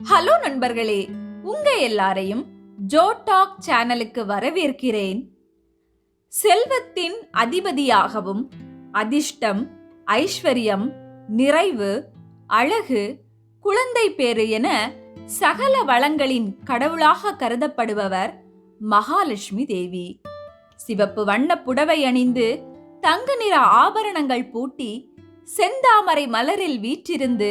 Hello நண்பர்களே உங்க எல்லாரையும் ஜோ டாக் சேனலுக்கு வரவேற்கிறேன். செல்வத்தின் அதிபதியாகவும் அதிர்ஷ்டம் ஐஸ்வர்யம் நிறைவு அழகு குழந்தை பேறு என சகல வளங்களின் கடவுளாக கருதப்படுபவர் மகாலட்சுமி தேவி. சிவப்பு வண்ண புடவை அணிந்து தங்க நிற ஆபரணங்கள் பூட்டி செந்தாமரை மலரில் வீற்றிருந்து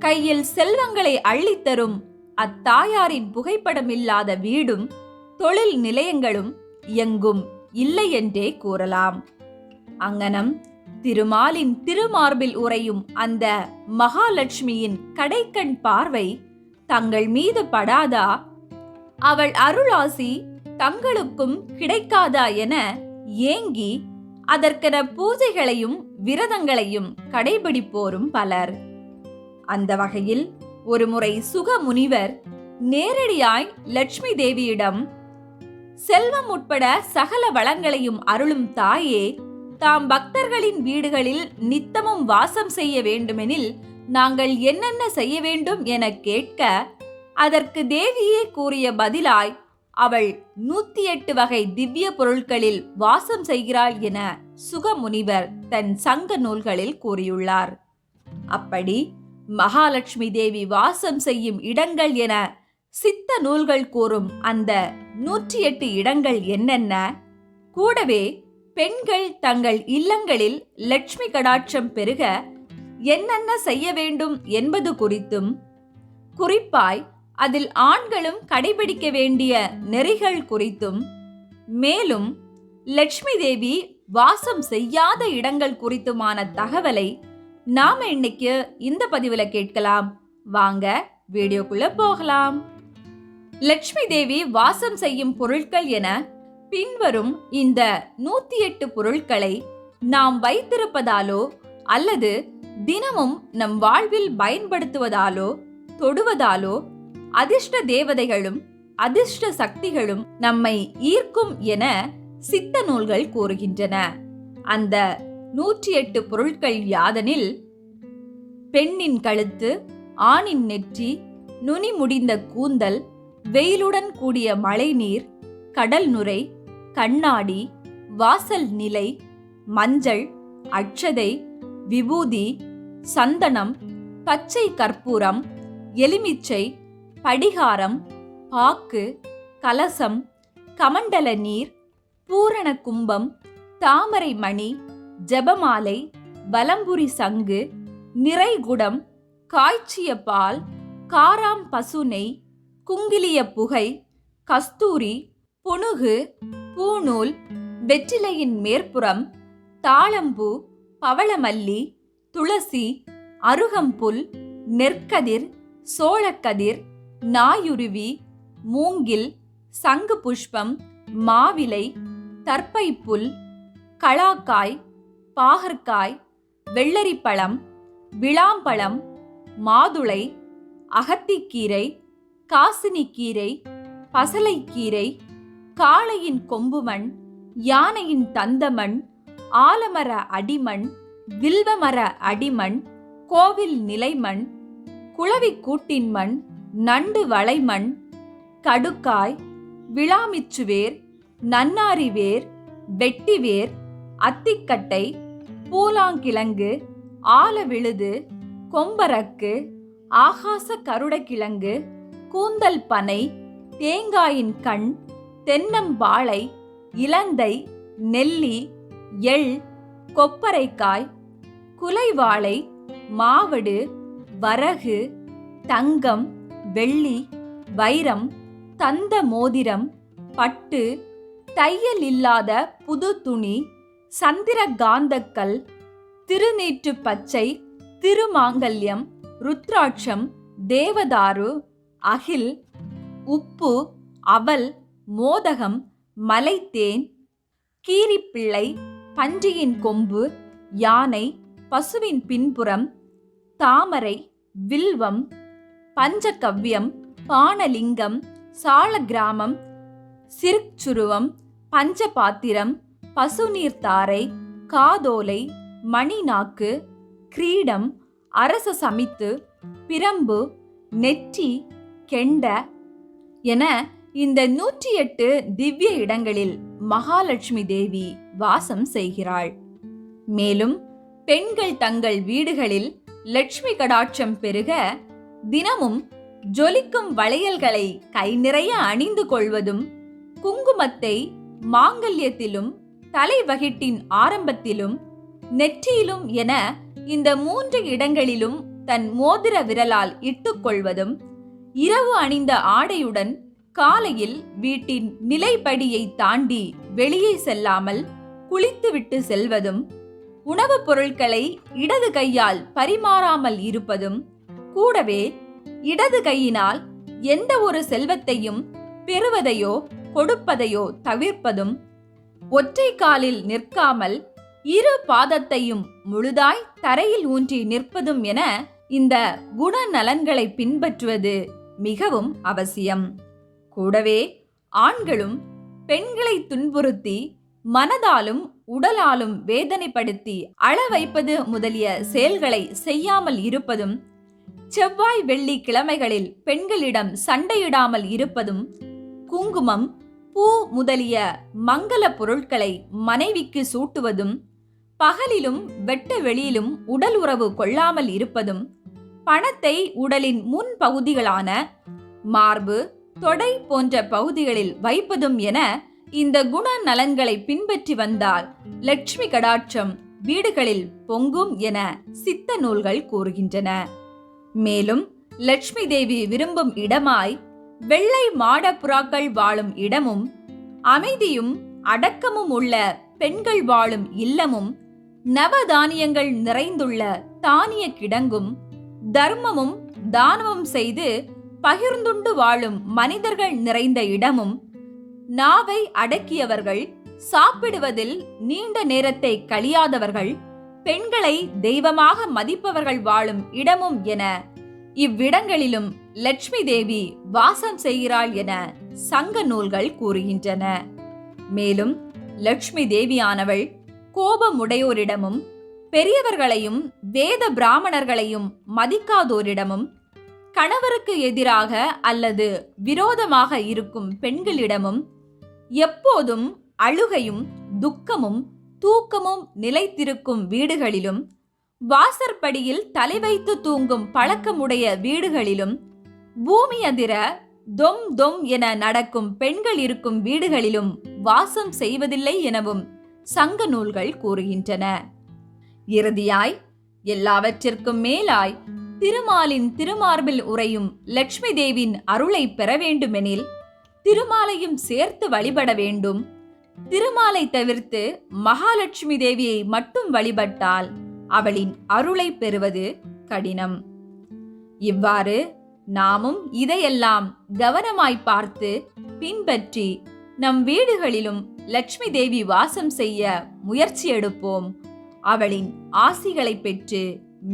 கையில் செல்வங்களை அள்ளித்தரும். அத்தாயாரின் புகைப்படம் இல்லாத வீடும் தொழில் நிலையங்களும் எங்கும் இல்லை என்றே கூறலாம். அங்கனம் திருமாலின் திருமார்பில் உறையும் அந்த மகாலட்சுமியின் கடைக்கண் பார்வை தங்கள் மீது படாதா? அவள் அருளாசி தங்களுக்கும் கிடைக்காதா என ஏங்கி அதற்கென பூஜைகளையும் விரதங்களையும் கடைபிடிப்போரும் பலர். அந்த வகையில் ஒருமுறை சுக முனிவர் நேரடியாய் லட்சுமி தேவியிடம் செல்வம் உட்பட சகல வளங்களையும் அருளும் தாயே தாம் பக்தர்களின் வீடுகளில் நித்தமும் வாசம் செய்ய வேண்டுமெனில் நாங்கள் என்னென்ன செய்ய வேண்டும் என கேட்க அதற்கு தேவியே கூறிய பதிலாய் அவள் நூத்தி எட்டு வகை திவ்ய பொருட்களில் வாசம் செய்கிறாள் என சுகமுனிவர் தன் சங்க நூல்களில் கூறியுள்ளார். அப்படி மகாலட்சுமி தேவி வாசம் செய்யும் இடங்கள் என சித்த நூல்கள் கூறும் அந்த நூற்றி எட்டு இடங்கள் என்னென்ன? கூடவே பெண்கள் தங்கள் இல்லங்களில் லட்சுமி கடாட்சம் பெருக என்னென்ன செய்ய வேண்டும் என்பது குறித்தும் குறிப்பாய் அதில் ஆண்களும் கடைபிடிக்க வேண்டிய நெறிகள் குறித்தும் மேலும் லட்சுமி தேவி வாசம் செய்யாத இடங்கள் குறித்துமான தகவலை நாம இன்னைக்கு இந்த பதிவுல கேட்கலாம். வாங்க வீடியோக்குள்ள போகலாம். லட்சுமி தேவி வாசம் செய்யும் பொருட்கள் என பின்வரும் இந்த நூத்தி எட்டு பொருட்களை நாம் வைத்திருப்பதாலோ அல்லது தினமும் நம் வாழ்வில் பயன்படுத்துவதாலோ தொடுவதாலோ அதிர்ஷ்ட தேவதைகளும் அதிர்ஷ்ட சக்திகளும் நம்மை ஈர்க்கும் என சித்த நூல்கள் கூறுகின்றன. அந்த நூற்றி எட்டு பொருட்கள் யாதனில் பெண்ணின் கழுத்து ஆணின் நெற்றி நுனி முடிந்த கூந்தல் வெயிலுடன் கூடிய மழைநீர் கடல் நுரை கண்ணாடி வாசல் நிலை மஞ்சள் அட்சதை விபூதி சந்தனம் பச்சை கற்பூரம் எலுமிச்சை படிகாரம் பாக்கு கலசம் கமண்டல நீர் பூரண கும்பம் தாமரை மணி ஜெபமாலை வலம்புரி சங்கு நிறைகுடம் காய்ச்சிய பால் காராம் பசுனை குங்கிலிய புகை கஸ்தூரி புனுகு பூநூல் வெற்றிலையின் மேற்புறம் தாளம்பூ பவளமல்லி துளசி அருகம்புல் நெற்கதிர் சோளக்கதிர் நாயுருவி மூங்கில் சங்கு புஷ்பம் மாவிலை தற்பைப்புல் களாக்காய் பாகற்காய் வெள்ளரிப்பழம் விளாம்பழம் மாதுளை அகத்திக்கீரை காசினிக்கீரை பசலைக்கீரை காளையின் கொம்புமண் யானையின் தந்தமண் ஆலமர அடிமண் வில்வமர அடிமண் கோவில் நிலைமண் குளவி கூட்டின் மண் நண்டு வளைமண் கடுக்காய் விளாமிச்சுவேர் நன்னாரிவேர் வெட்டிவேர் அத்திக்கட்டை பூலாங்கிழங்கு ஆலவிழுது கொம்பரக்கு ஆகாச கருடக்கிழங்கு கூந்தல் பனை தேங்காயின் கண் தென்னம்பாளை இலந்தை நெல்லி எள் கொப்பரைக்காய் குலைவாழை மாவடு வரகு தங்கம் வெள்ளி வைரம் தந்த மோதிரம் பட்டு தையல் இல்லாத புது துணி சந்திர காந்தக்கல் திருநீற்று பச்சை திருமாங்கல்யம் ருத்ராட்சம் தேவதாரு அகில் உப்பு அவல் மோதகம் மலைத்தேன் கீரிப்பிள்ளை பன்றியின் கொம்பு யானை பசுவின் பின்புறம் தாமரை வில்வம் பஞ்சகவ்யம் பானலிங்கம் சாளகிராமம் சிறுச்சுருவம் பஞ்சபாத்திரம் பசுநீர் தாரை காதோலை மணிநாக்கு கிரீடம் அரச சமித்து பிரம்பு நெற்றி கெண்ட என இந்த நூற்றி எட்டு திவ்ய இடங்களில் மகாலட்சுமி தேவி வாசம் செய்கிறாள். மேலும் பெண்கள் தங்கள் வீடுகளில் லட்சுமி கடாட்சம் பெருக தினமும் ஜொலிக்கும் வளையல்களை கை நிறைய அணிந்து கொள்வதும் குங்குமத்தை மாங்கல்யத்திலும் தலைவகிட்டின் ஆரம்பத்திலும் நெற்றியிலும் என இந்த மூன்று இடங்களிலும் தன் மோதிர விரலால் இட்டுக்கொள்வதும் இரவு அணிந்த ஆடையுடன் காலையில் வீட்டின் நிலைப்படியை தாண்டி வெளியே செல்லாமல் குளித்துவிட்டு செல்வதும் உணவுப் பொருட்களை இடது கையால் பரிமாறாமல் இருப்பதும் கூடவே இடது கையினால் எந்த ஒரு செல்வத்தையும் பெறுவதையோ கொடுப்பதையோ தவிர்ப்பதும் ஒற்றை காலில் நிற்காமல் இரு பாதத்தையும் முழுதாய் தரையில் ஊன்றி நிற்பதும் என இந்த குணநலன்களை பின்பற்றுவது மிகவும் அவசியம். கூடவே ஆண்களும் பெண்களை துன்புறுத்தி மனதாலும் உடலாலும் வேதனைப்படுத்தி அள வைப்பது முதலிய செயல்களை செய்யாமல் இருப்பதும் செவ்வாய் வெள்ளி கிழமைகளில் பெண்களிடம் சண்டையிடாமல் இருப்பதும் குங்குமம் பூ முதலிய மங்கள பொருட்களை மனைவிக்கு சூட்டுவதும் பகலிலும் வெட்ட வெளியிலும் உடல் உறவு கொள்ளாமல் இருப்பதும் பணத்தை உடலின் முன் பகுதிகளான மார்பு தொடை போன்ற பகுதிகளில் வைப்பதும் என இந்த குண நலன்களை பின்பற்றி வந்தால் லட்சுமி கடாட்சம் வீடுகளில் பொங்கும் என சித்த நூல்கள் கூறுகின்றன. மேலும் லட்சுமி தேவி விரும்பும் இடமாய் வெள்ளை மாட புறாக்கள் வாழும் இடமும் அமைதியும் அடக்கமும் உள்ள பெண்கள் வாழும் இல்லமும் நவதானியங்கள் நிறைந்துள்ள தானிய கிடங்கும் தர்மமும் தானமும் செய்து பகிர்ந்துண்டு வாழும் மனிதர்கள் நிறைந்த இடமும் நாவை அடக்கியவர்கள் சாப்பிடுவதில் நீண்ட நேரத்தை கழியாதவர்கள் பெண்களை தெய்வமாக மதிப்பவர்கள் வாழும் இடமும் என இவ்விடங்களிலும் லட்சுமி தேவி வாசம் செய்கிறாள் என சங்க நூல்கள் கூறுகின்றன. மேலும் லட்சுமி தேவியானவள் கோபமுடையோரிடமும் பெரியவர்களையும் வேத பிராமணர்களையும் மதிக்காதோரிடமும் கணவருக்கு எதிராக அல்லது விரோதமாக இருக்கும் பெண்களிடமும் எப்போதும் அழுகையும் துக்கமும் தூக்கமும் நிலைத்திருக்கும் வீடுகளிலும் வாசற்படியில் தலை வைத்து தூங்கும் பழக்கமுடைய வீடுகளிலும் பூமி அதிர தொம் தொம் என நடக்கும் பெண்கள் இருக்கும் வீடுகளிலும் வாசம் செய்வதில்லை எனவும் சங்க நூல்கள் கூறுகின்றன. இறுதியாய் எல்லாவற்றிற்கும் மேலாய் திருமாலின் திருமார்பில் உறையும் லட்சுமி தேவின் அருளை பெற வேண்டுமெனில் திருமாலையும் சேர்த்து வழிபட வேண்டும். திருமாலை தவிர்த்து மகாலட்சுமி தேவியை மட்டும் வழிபட்டால் அவளின் அருளை பெறுவது கடினம். இவ்வாறு நாமும் இதையெல்லாம் கவனமாய் பார்த்து பின்பற்றி நம் வீடுகளிலும் லட்சுமி தேவி வாசம் செய்ய முயற்சி எடுப்போம். அவளின் ஆசிகளை பெற்று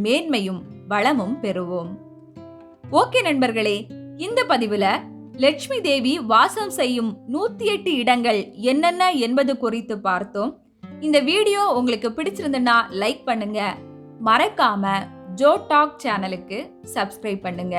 மேன்மையும் வளமும் பெறுவோம். ஓகே நண்பர்களே இந்த பதிவுல லட்சுமி தேவி வாசம் செய்யும் நூத்தி எட்டு இடங்கள் என்னென்ன என்பது குறித்து பார்த்தோம். இந்த வீடியோ உங்களுக்கு பிடிச்சிருந்துன்னா லைக் பண்ணுங்க. மறக்காம ஜோ டாக் சேனலுக்கு சப்ஸ்கிரைப் பண்ணுங்க.